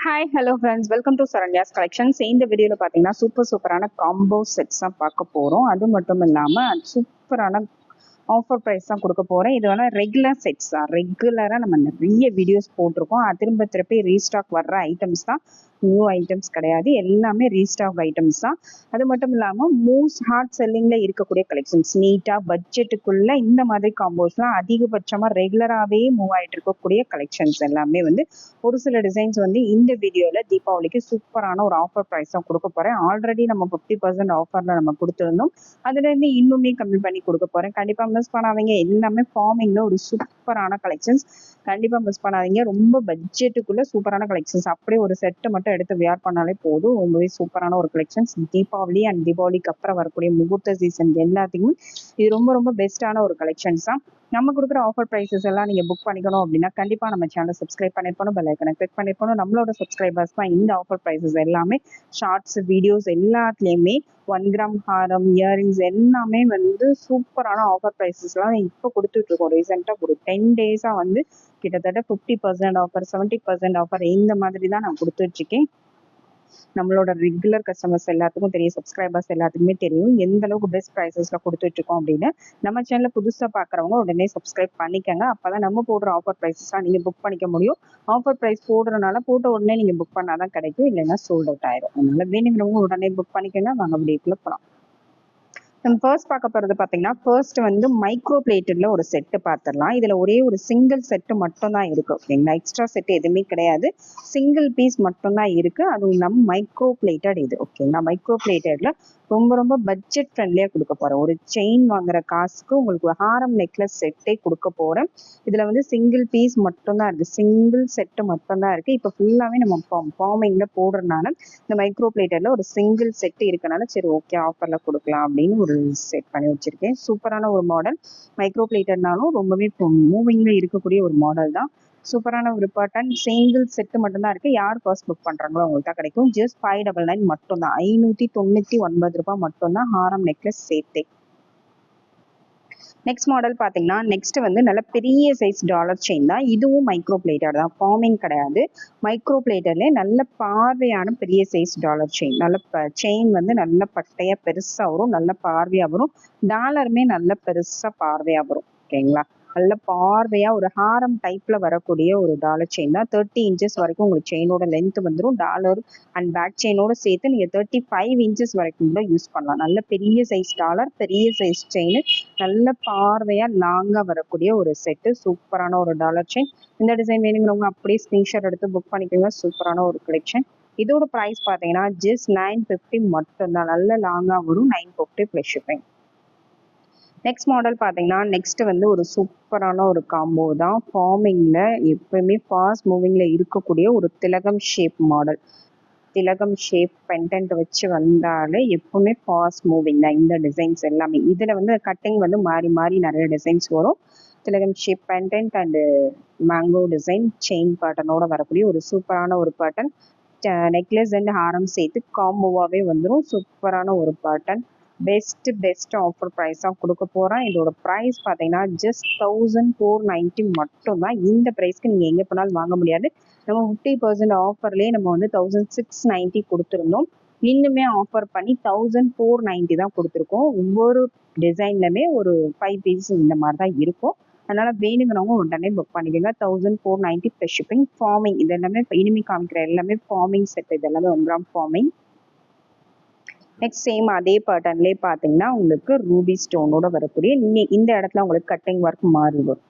Hi hello friends welcome to Saranya's collections இந்த வீடியோவில் பார்த்தீங்கன்னா சூப்பர் சூப்பரான காம்போ செட்ஸ் தான் பார்க்க போகிறோம் அது மட்டும் இல்லாமல் சூப்பரான ஆஃபர் ப்ரைஸ் தான் கொடுக்க போகிறேன் இது வேணால் ரெகுலர் செட்ஸ் தான். ரெகுலராக நம்ம நிறைய வீடியோஸ் போட்டிருக்கோம். திரும்ப திருப்பி ரீஸ்டாக் வர்ற ஐட்டம்ஸ் தான். நியூ ஐட்டம்ஸ் கிடையாது. எல்லாமே ரீஸ்டாக் ஐட்டம்ஸ் தான். அது மட்டும் இல்லாமல் மோஸ்ட் ஹார்ட் செல்லிங்கில் இருக்கக்கூடிய கலெக்ஷன்ஸ் நீட்டாக பட்ஜெட்டுக்குள்ளே இந்த மாதிரி காம்போஸ்லாம் அதிகபட்சமாக ரெகுலராகவே மூவ் ஆகிட்டு இருக்கக்கூடிய கலெக்ஷன்ஸ் எல்லாமே வந்து ஒரு சில டிசைன்ஸ் வந்து இந்த வீடியோவில் தீபாவளிக்கு சூப்பரான ஒரு ஆஃபர் ப்ரைஸ் தான் கொடுக்க போகிறேன் ஆல்ரெடி நம்ம ஃபிஃப்டி பர்சன்ட் ஆஃபரில் நம்ம கொடுத்துருந்தோம். அதுலேருந்து இன்னுமே கம்மி பண்ணி கொடுக்க போகிறேன் கண்டிப்பாக மிஸ் பண்ணாதீங்க. எல்லாமே ஃபார்மிங்கில் ஒரு சூப்பரான கலெக்ஷன்ஸ் கண்டிப்பாக மிஸ் பண்ணாதீங்க. ரொம்ப பட்ஜெட்டுக்குள்ளே சூப்பரான கலெக்ஷன்ஸ் அப்படியே ஒரு செட்டை மட்டும் எடுத்து வியர் பண்ணாலே போதும். ரொம்பவே சூப்பரான ஒரு கலெக்ஷன்ஸ் தீபாவளி அண்ட் தீபாவளிக்கு அப்புறம் வரக்கூடிய முகூர்த்த சீசன் எல்லாத்துக்குமே இது ரொம்ப ரொம்ப பெஸ்ட்டான ஒரு கலெக்ஷன்ஸ் தான் நம்ம கொடுக்குற ஆஃபர் ப்ரைஸஸ் எல்லாம் நீங்கள் புக் பண்ணிக்கணும் அப்படின்னா கண்டிப்பாக நம்ம சேனல் சப்ஸ்கிரைப் பண்ணிருக்கணும் பெல் ஐக்கனை கிளிக் பண்ணிருக்கணும். நம்மளோட சப்ஸ்கிரைபர்ஸ் தான் இந்த ஆஃபர் ப்ரைஸஸ் எல்லாமே ஷார்ட்ஸ் வீடியோஸ் எல்லாத்துலேயுமே ஒன் கிராம் ஹாரம் இயரிங்ஸ் எல்லாமே வந்து சூப்பரான ஆஃபர் ப்ரைஸஸ்லாம் இப்போ கொடுத்துட்டு இருக்கோம். ரீசெண்டாக ஒரு டென் டேஸாக வந்து கிட்டத்தட்ட fifty percent offer seventy percent offer இந்த மாதிரி தான் நான் கொடுத்துட்ருக்கேன் நம்மளோட ரெகுலர் கஸ்டமர்ஸ் எல்லாத்துக்கும் தெரியும் சப்ஸ்கிரைபர்ஸ் எல்லாத்துக்குமே தெரியும். எந்த அளவுக்கு பெஸ்ட் ப்ரைஸஸ்ல கொடுத்துட்டு இருக்கோம் அப்படின்னு நம்ம சேனல்ல புதுசா பாக்குறவங்க உடனே சப்ஸ்கிரைப் பண்ணிக்கங்க. அப்பதான் நம்ம போடுற ஆஃபர் ப்ரைஸஸ்லாம் நீங்க புக் பண்ணிக்க முடியும். ஆஃபர் ப்ரைஸ் போடுறதுனால போட்ட உடனே நீங்க புக் பண்ணாதான் கிடைக்கும். இல்லைன்னா சோல்ட் அவுட் ஆயிரும். அதனால வேணுங்கிறவங்க உடனே புக் பண்ணிக்கங்க. வாங்க வீடியோக்குள்ள போலாம். நம்ம ஃபர்ஸ்ட் பார்க்க போகிறது பார்த்தீங்கன்னா ஃபர்ஸ்ட் வந்து மைக்ரோ பிளேட்டட்ல ஒரு செட்டு பார்த்துடலாம் இதில் ஒரே ஒரு சிங்கிள் செட்டு மட்டும் தான் ஓகேங்களா? எக்ஸ்ட்ரா செட்டு எதுவுமே கிடையாது. சிங்கிள் பீஸ் மட்டும் தான் இருக்கு. அதுவும் இல்லாமல் மைக்ரோ பிளேட்டட் இது ஓகேங்களா? மைக்ரோ பிளேட்டடில் ரொம்ப ரொம்ப பட்ஜெட் ஃப்ரெண்ட்லியாக கொடுக்க போகிறேன் ஒரு செயின் வாங்குற காசுக்கு உங்களுக்கு ஹாரம் நெக்லஸ் செட்டே கொடுக்க போகிறேன் இதில் வந்து சிங்கிள் பீஸ் மட்டும்தான் இருக்குது சிங்கிள் செட்டு மட்டும்தான் இருக்குது இப்போ ஃபுல்லாகவே நம்ம ஃபார்மிங்கில் போடுறதுனால இந்த மைக்ரோ பிளேட்டரில் ஒரு சிங்கிள் செட்டு இருக்கனால சரி ஓகே ஆஃபரில் கொடுக்கலாம் அப்படின்னு ஒரு செட் பண்ணி வச்சுருக்கேன். சூப்பரான ஒரு மாடல் மைக்ரோ பிளேட்டர்னாலும் ரொம்பவே மூவிங்கில் இருக்கக்கூடிய ஒரு மாடல் தான். சூப்பரான ஒரு பட்டன் சிங்கிள் செட்டு மட்டும்தான் இருக்கு. யார் ஃபர்ஸ்ட் புக் பண்றாங்களோ அவங்களுக்கு தான் கிடைக்கும். ஜஸ்ட் ஃபைவ் டபுள் நைன் மட்டும் தான் ஐநூத்தி தொண்ணூத்தி ஒன்பது ரூபாய் மட்டும் தான் ஹாரம் நெக்லஸ் சேர்த்தே நெக்ஸ்ட் மாடல் பார்த்தீங்கன்னா நெக்ஸ்ட் வந்து நல்ல பெரிய சைஸ் டாலர் செயின் தான். இதுவும் மைக்ரோ பிளேட்டர் தான். ஃபார்மிங் கிடையாது. மைக்ரோ பிளேட்டர்லேயே நல்ல பார்வையான பெரிய சைஸ் டாலர் செயின் நல்ல செயின் வந்து நல்ல பட்டையாக பெருசாக வரும். நல்ல பார்வையாக வரும். டாலருமே நல்ல பெருசாக பார்வையாக வரும். ஓகேங்களா? நல்ல பார்வையாக ஒரு ஹாரம் டைப்பில் வரக்கூடிய ஒரு டாலர் செயின் தான். தேர்ட்டி இன்ச்சஸ் வரைக்கும் உங்களுக்கு செயினோட லென்த் வந்துடும் டாலர் அண்ட் பேக் செயினோட சேர்த்து நீங்கள் தேர்ட்டி ஃபைவ் இன்ச்சஸ் வரைக்கும் கூட யூஸ் பண்ணலாம். நல்ல பெரிய சைஸ் டாலர் பெரிய சைஸ் செயின் நல்ல பார்வையாக லாங்காக வரக்கூடிய ஒரு செட்டு சூப்பரான ஒரு டாலர் செயின் இந்த டிசைன் வேணுங்கிறவங்க அப்படியே ஸ்க்ரீன்ஷாட் எடுத்து புக் பண்ணிக்கோங்க. சூப்பரான ஒரு கலெக்ஷன் இதோட ப்ரைஸ் பார்த்தீங்கன்னா ஜஸ்ட் நைன் ஃபிஃப்டி மட்டும்தான். நல்ல லாங்காக வரும். Nine fifty plus shipping next model பார்த்தீங்கன்னா நெக்ஸ்ட் வந்து ஒரு சூப்பரான ஒரு காம்போ தான். ஃபார்மிங்கில் எப்பவுமே ஃபாஸ்ட் மூவிங்கில் இருக்கக்கூடிய ஒரு திலகம் ஷேப் மாடல் திலகம் ஷேப் பென்டென்ட் வச்சு வந்தாலே எப்பவுமே ஃபாஸ்ட் மூவிங் தான். இந்த டிசைன்ஸ் எல்லாமே. இதில் வந்து கட்டிங் வந்து மாறி மாறி நிறைய டிசைன்ஸ் வரும். திலகம் shape pendant and mango design chain பேட்டர்னோட வரக்கூடிய ஒரு சூப்பரான ஒரு பேட்டர்ன் நெக்லஸ் அண்ட் ஹாரம் சேர்த்து காம்போவாகவே வந்துடும் சூப்பரான ஒரு பேட்டர்ன் பெஸ்ட் பெஸ்ட் ஆஃபர் ப்ரைஸாக கொடுக்க போகிறேன் இதோட ப்ரைஸ் பார்த்தீங்கன்னா ஜஸ்ட் தௌசண்ட் ஃபோர் நைன்ட்டி மட்டும்தான். இந்த ப்ரைஸ்க்கு நீங்கள் எங்கே போனாலும் வாங்க முடியாது. நம்ம ஃபிஃப்டி பர்சன்ட் ஆஃபர்லேயே நம்ம வந்து தௌசண்ட் சிக்ஸ் நைன்ட்டி கொடுத்துருந்தோம். இன்னுமே ஆஃபர் பண்ணி தௌசண்ட் ஃபோர் நைன்ட்டி தான் கொடுத்துருக்கோம். ஒவ்வொரு டிசைன்லையுமே ஒரு ஃபைவ் பீஸ் இந்த மாதிரி தான் இருக்கும். அதனால் வேணுங்கிறவங்க உடனே புக் பண்ணிக்கோங்க. Thousand four ninety plus shipping forming இது எல்லாமே இனிமே காமிக்கிற எல்லாமே ஃபார்மிங் செட் இது எல்லாமே one gram forming next same அதே பேட்டர்ன்லேயே பார்த்தீங்கன்னா உங்களுக்கு ரூபி ஸ்டோனோட வரக்கூடிய இந்த இடத்துல உங்களுக்கு கட்டிங் ஒர்க் மாறி வரும்.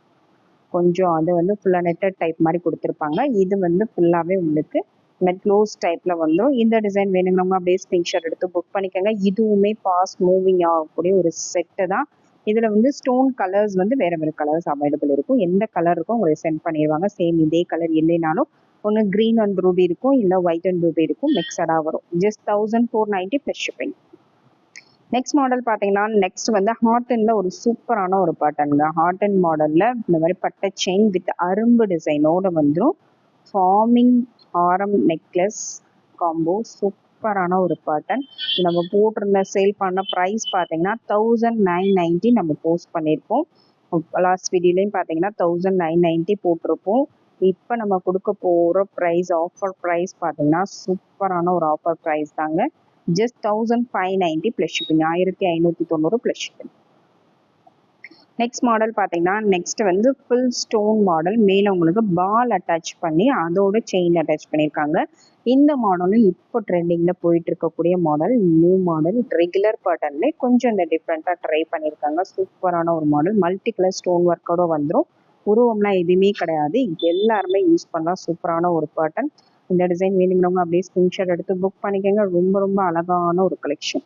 கொஞ்சம் அது வந்து ஃபுல்லாக நெட்டட் டைப் மாதிரி கொடுத்துருப்பாங்க. இது வந்து ஃபுல்லாகவே உங்களுக்கு நெட் க்ளோஸ் டைப்பில் வந்துடும் இந்த டிசைன் வேணுங்கிறவங்க அப்படியே ஸ்க்ரீன்ஷாட் எடுத்து புக் பண்ணிக்கோங்க. இதுவுமே ஃபாஸ்ட் மூவிங் ஆகக்கூடிய ஒரு செட்டு தான். இதில் வந்து ஸ்டோன் கலர்ஸ் வந்து வேறு வேறு கலர்ஸ் அவைலபிள் இருக்கும். எந்த கலர் இருக்கோ உங்களுக்கு சென்ட் பண்ணிடுவாங்க. சேம் இதே கலர் இல்லைனாலும் ஒன்று க்ரீன் அண்ட் ரூபி இருக்கும் இல்லை ஒயிட் அண்ட் ரூபி இருக்கும் மிக்சடாக வரும். Just thousand four ninety plus shipping next model பார்த்தீங்கன்னா நெக்ஸ்ட் வந்து ஹாட்டனில் ஒரு சூப்பரான ஒரு பேட்டர்னுங்க ஹாட்டன் மாடலில் இந்த மாதிரி பட்டை செயின் வித் அரும்பு டிசைனோட வந்துடும் ஃபார்மிங் ஆரம் நெக்லஸ் காம்போ சூப்பரான ஒரு பேட்டர்ன் நம்ம போட்டிருந்த சேல் பண்ண ப்ரைஸ் பார்த்தீங்கன்னா தௌசண்ட் நைன் நைன்ட்டி நம்ம போஸ்ட் பண்ணியிருப்போம் லாஸ்ட் வீடியோலையும் பார்த்தீங்கன்னா தௌசண்ட் நைன் நைன்ட்டி போட்டிருப்போம். இப்போ நம்ம கொடுக்க போகிற ப்ரைஸ் ஆஃபர் ப்ரைஸ் பார்த்தீங்கன்னா சூப்பரான ஒரு ஆஃபர் ப்ரைஸ் தாங்க. Just thousand five ninety plus shipping ஆயிரத்தி ஐநூற்றி தொண்ணூறு ப்ளஸ் ஷிப்பிங் நெக்ஸ்ட் மாடல் பார்த்தீங்கன்னா நெக்ஸ்ட் வந்து ஃபுல் ஸ்டோன் மாடல் மேலே உங்களுக்கு பால் அட்டாச் பண்ணி அதோட செயின் அட்டாச் பண்ணியிருக்காங்க. இந்த மாடலும் இப்போ ட்ரெண்டிங்கில் போயிட்டு இருக்கக்கூடிய மாடல் நியூ மாடல் ரெகுலர் பேட்டர்ன்லேயே கொஞ்சம் இந்த டிஃப்ரெண்ட்டாக ட்ரை பண்ணியிருக்காங்க. சூப்பரான ஒரு மாடல் மல்டி கலர் ஸ்டோன் ஒர்க்கோட வந்துடும் உருவம்லாம் எதுவுமே கிடையாது. எல்லாருமே யூஸ் பண்ணலாம் சூப்பரான ஒரு பேட்டர்ன் இந்த டிசைன் வேணுங்கிறவங்க அப்படியே ஸ்கிரீன்ஷாட் எடுத்து புக் பண்ணிக்கோங்க. ரொம்ப ரொம்ப அழகான ஒரு கலெக்ஷன்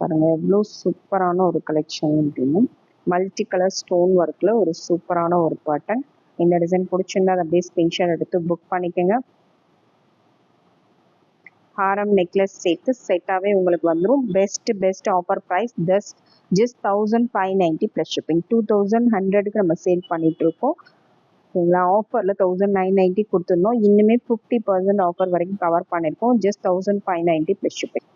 பாருங்க எவ்வளோ சூப்பரான ஒரு கலெக்ஷன் அப்படின்னு. மல்டி கலர் ஸ்டோன் ஒர்க்கில் ஒரு சூப்பரான ஒரு பேட்டர்ன் இந்த டிசைன் பிடிச்சிருந்தா அதை அப்படியே ஸ்கிரீன்ஷாட் எடுத்து புக் பண்ணிக்கோங்க. ஹாரம் நெக்லஸ் சேர்த்து செட்டாகவே உங்களுக்கு வந்துடும் பெஸ்ட் பெஸ்ட் ஆஃபர் ப்ரைஸ் தஸ் just thousand five ninety plus shipping two thousand ஹண்ட்ரடுக்கு நம்ம சேல் பண்ணிட்டு இருக்கோம் சரிங்களா ஆஃபரில் தௌசண்ட் நைன் நைன்ட்டி கொடுத்துருந்தோம். இன்னுமே ஃபிஃப்டி பர்சன்ட் ஆஃபர் வரைக்கும் கவர் பண்ணியிருக்கோம் just thousand five ninety plus shipping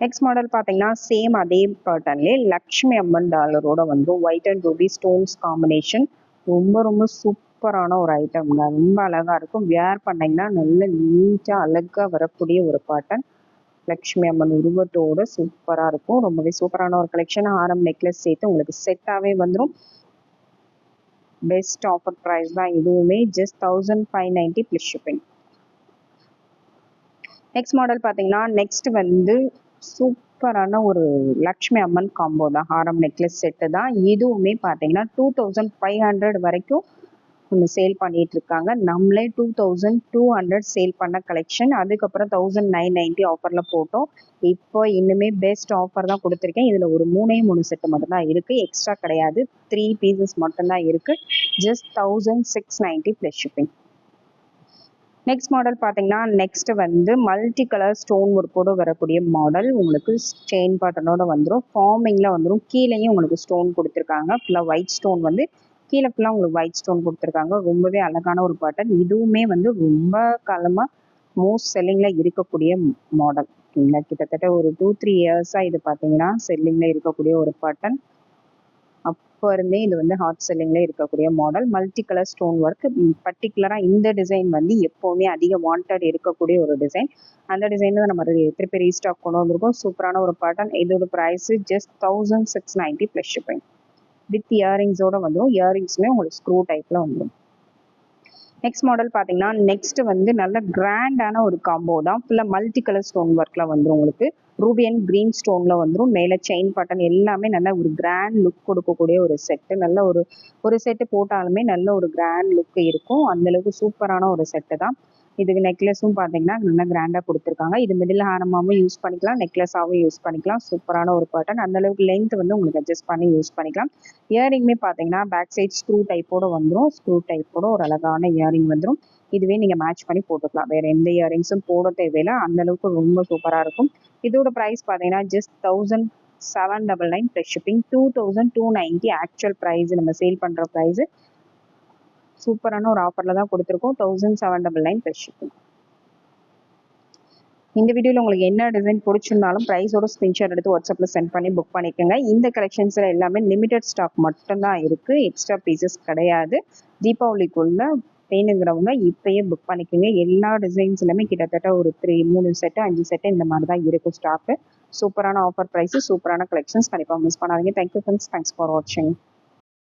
next model பார்த்தீங்கன்னா சேம் அதே பேட்டர்ன்லேயே லக்ஷ்மி அம்மன் டாலரோட வந்துடும் white and ruby stones combination ரொம்ப ரொம்ப சூப்பர் சூப்பரான ஒரு ஐட்டம்ங்க ரொம்ப அழகாக இருக்கும். வேர் பண்ணிங்கன்னா நல்ல நீட்டாக அழகாக வரக்கூடிய ஒரு பாட்டன் லக்ஷ்மி அம்மன் உருவத்தோட சூப்பராக இருக்கும். ரொம்பவே சூப்பரான ஒரு கலெக்ஷன் ஆரம் நெக்லஸ் சேர்த்து உங்களுக்கு செட்டாகவே வந்துடும் பெஸ்ட் ஆஃபர் ப்ரைஸ் தான். இதுவுமே just thousand five ninety plus shipping next model பார்த்தீங்கன்னா நெக்ஸ்ட் வந்து சூப்பரான ஒரு லக்ஷ்மி அம்மன் காம்போ தான். ஹாரம் நெக்லஸ் செட்டு தான். இதுவுமே பார்த்தீங்கன்னா டூ தௌசண்ட் ஃபைவ் ஹண்ட்ரட் வரைக்கும் ஒன்று சேல் பண்ணிட்டு இருக்காங்க நம்மளே two thousand two hundred sale பண்ண கலெக்ஷன் அதுக்கப்புறம் தௌசண்ட் நைன் நைன்ட்டி ஆஃபரில் போட்டோம். இப்போ இன்னுமே பெஸ்ட் ஆஃபர் தான் கொடுத்துருக்கேன். இதில் ஒரு மூணே மூணு செட்டு மட்டும்தான் இருக்குது எக்ஸ்ட்ரா கிடையாது. த்ரீ பீசஸ் மட்டும்தான் இருக்குது just thousand six ninety plus shipping next model பார்த்தீங்கன்னா நெக்ஸ்ட் வந்து மல்டி கலர் ஸ்டோன் ஒர்க்கோட வரக்கூடிய மாடல் உங்களுக்கு செயின் பாட்டனோட வந்துடும் ஃபார்மிங்கில் வந்துடும் கீழேயும் உங்களுக்கு ஸ்டோன் கொடுத்துருக்காங்க. ஃபுல்லாக ஒயிட் ஸ்டோன் வந்து கீழே ஃபுல்லாக உங்களுக்கு ஒயிட் ஸ்டோன் கொடுத்துருக்காங்க. ரொம்பவே அழகான ஒரு பேட்டர்ன் இதுவுமே வந்து ரொம்ப காலமாக மோஸ்ட் செல்லிங்கில் இருக்கக்கூடிய மாடல் கிட்டத்தட்ட ஒரு டூ த்ரீ இயர்ஸாக இது பார்த்தீங்கன்னா செல்லிங்கில் இருக்கக்கூடிய ஒரு பேட்டர்ன் அப்போ இருந்தே இது வந்து ஹாட் செல்லிங்கில் இருக்கக்கூடிய model multi colour stone work பர்டிகுலராக இந்த டிசைன் வந்து எப்போவுமே அதிக வாண்டட் இருக்கக்கூடிய ஒரு டிசைன் அந்த டிசைன் தான் நம்ம திருப்பி ரீஸ்டாக் கொண்டு வந்திருக்கோம். சூப்பரான ஒரு பேட்டர்ன் இதோட price just thousand six ninety plus shipping with இயரிங்ஸோட வந்துடும் இயரிங்ஸுமே உங்களுக்கு ஸ்க்ரூ டைப்பில் வந்துடும் நெக்ஸ்ட் மாடல் பார்த்தீங்கன்னா நெக்ஸ்ட் வந்து நல்ல கிராண்டான ஒரு காம்போ தான். ஃபுல்லாக மல்டி கலர் ஸ்டோன் ஒர்க்கில் வந்துடும் உங்களுக்கு. ரூபி அண்ட் க்ரீன் ஸ்டோனில் வந்துடும் மேலே செயின் பட்டன் எல்லாமே நல்ல ஒரு கிராண்ட் லுக் கொடுக்கக்கூடிய ஒரு செட்டு நல்ல ஒரு ஒரு செட்டு போட்டாலுமே நல்ல ஒரு கிராண்ட் லுக் இருக்கும். அந்தளவுக்கு சூப்பரான ஒரு செட்டு தான். இதுக்கு நெக்லஸும் பார்த்தீங்கன்னா நல்லா கிராண்டாக கொடுத்துருக்காங்க. இது மிடில் ஹாரமாகவும் யூஸ் பண்ணிக்கலாம் நெக்லஸாகவும் யூஸ் பண்ணிக்கலாம். சூப்பரான ஒரு பேட்டர்ன் அந்த அளவுக்கு லென்த் வந்து உங்களுக்கு அட்ஜஸ்ட் பண்ணி யூஸ் பண்ணிக்கலாம். இயரிங்குமே பார்த்தீங்கன்னா பேக் சைட் ஸ்க்ரூ டைப்போட வந்துடும் ஸ்க்ரூ டைப்போட ஒரு அழகான இயரிங் வந்துடும் இதுவே நீங்கள் மேட்ச் பண்ணி போட்டுக்கலாம். வேறு எந்த இயரிங்ஸும் போட தேவையில்லை. அந்த அளவுக்கு ரொம்ப சூப்பராக இருக்கும். இதோட ப்ரைஸ் பார்த்தீங்கன்னா just thousand seven double nine plus shipping two thousand two ninety actual price நம்ம சேல் பண்ணுற ப்ரைஸு சூப்பரான ஒரு ஆஃபரில் தான் கொடுத்துருக்கோம். Thousand seven double nine plus shipping இந்த வீடியோவில் உங்களுக்கு என்ன டிசைன் பிடிச்சிருந்தாலும் ப்ரைஸோட ஸ்க்ரீன்ஷாட் எடுத்து வாட்ஸ்அப்பில் சென்ட் பண்ணி புக் பண்ணிக்கோங்க. இந்த கலெக்ஷன்ஸில் எல்லாமே லிமிடெட் ஸ்டாக் மட்டும்தான் இருக்குது எக்ஸ்ட்ரா பீசஸ் கிடையாது. தீபாவளிக்குள்ள வேணுங்கிறவங்க இப்பயே புக் பண்ணிக்கோங்க. எல்லா டிசைன்ஸ்லையுமே கிட்டத்தட்ட ஒரு த்ரீ மூணு செட்டு அஞ்சு செட்டு இந்த மாதிரி தான் இருக்கும் ஸ்டாக்கு சூப்பரான ஆஃபர் ப்ரைஸு சூப்பரான கலெக்ஷன்ஸ் கண்டிப்பாக மிஸ் பண்ணாதீங்க. Thank you friends thanks for வாட்சிங்